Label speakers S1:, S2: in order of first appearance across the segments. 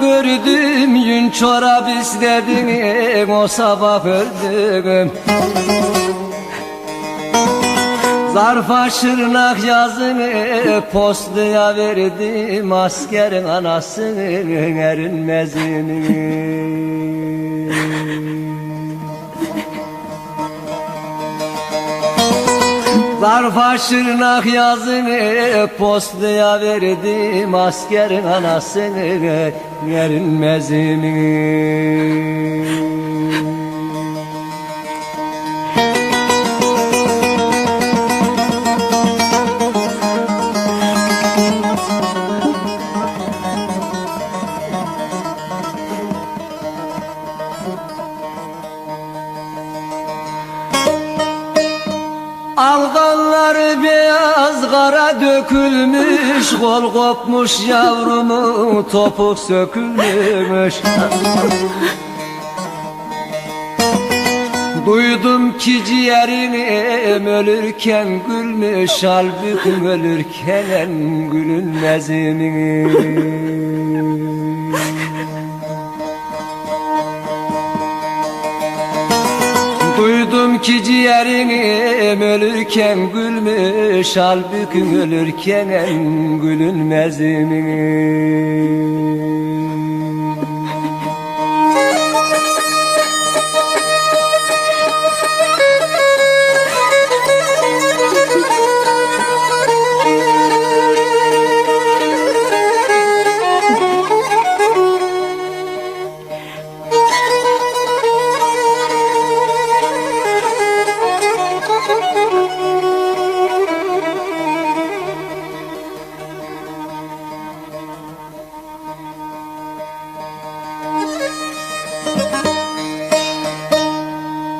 S1: gördüm Yün çorap istedin O sabah öldüm. Zarfa şırnak yazını Postaya verdim Askerin anasının erinmezini Zarfa şırnak yazını postaya verdim askerin anasını erinmezini Alganları beyaz kara dökülmüş Kol kopmuş yavrumun topuk sökülmüş Duydum ki ciğerim ölürken gülmüş Halbuki ölürken gülünmez mi? Duydum ki ciğerim ölürken gülmüş Halbuki ölürken gülünmez mi?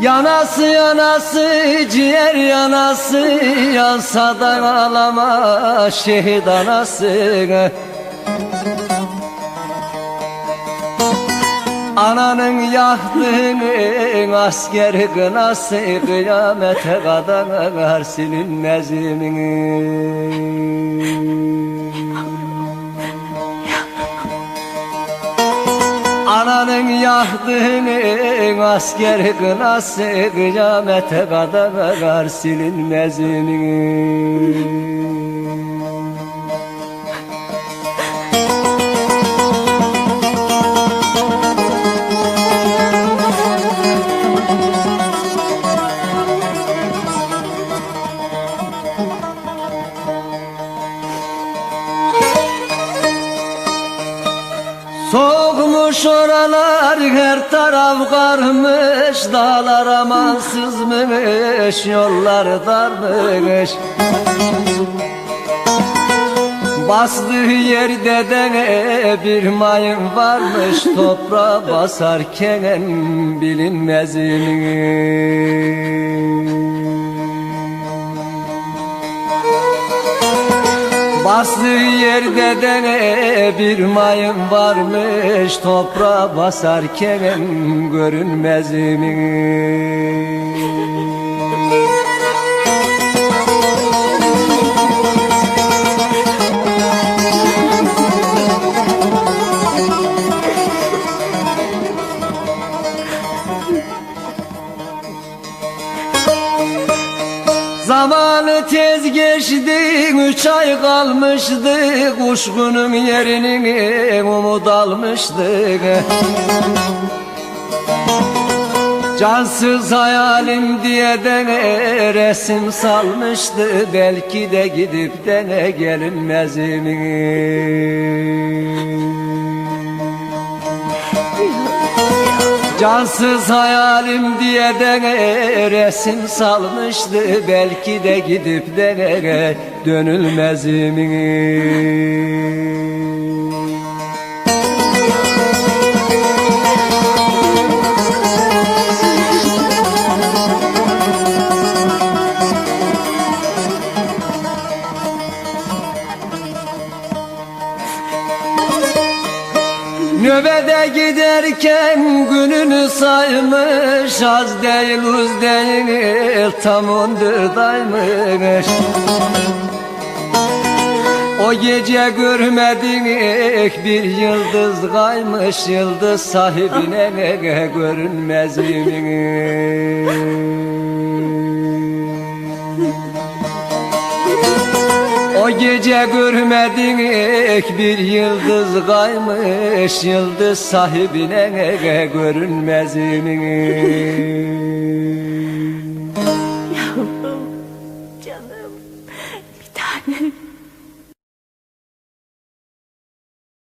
S1: Yanası yanası ciğer yanası Yansa da ağlama şehit anası Ananın yaktığının asker kınası Kıyamete kadar silinmez mi? Ananın yaktığının asker kınası Kıyamete kadar silinmez mi? Soğumuş oralar her taraf karmış Dağlar amansızmış yollar darmış Bastığı yerde de bir mayın varmış Toprağa basarken bilinmez mi? Bastığı yerde de bir mayın varmış Toprağa basarken görünmez mi? Geçti, üç ay kalmıştı Kuşkunun yerini umut almıştı Cansız hayalim diye de resim salmıştı Belki de gidip de ne gelinmez mi? Cansız hayalim diye de resim salmıştı Belki de gidip de dönülmez mi? Nöbede giderken gününü saymış Az değil uz değil tam ondurdaymış O gece görmedik bir yıldız kaymış Yıldız sahibine görünmez mi? O gece görmedik bir yıldız kaymış Yıldız sahibine görünmez mi?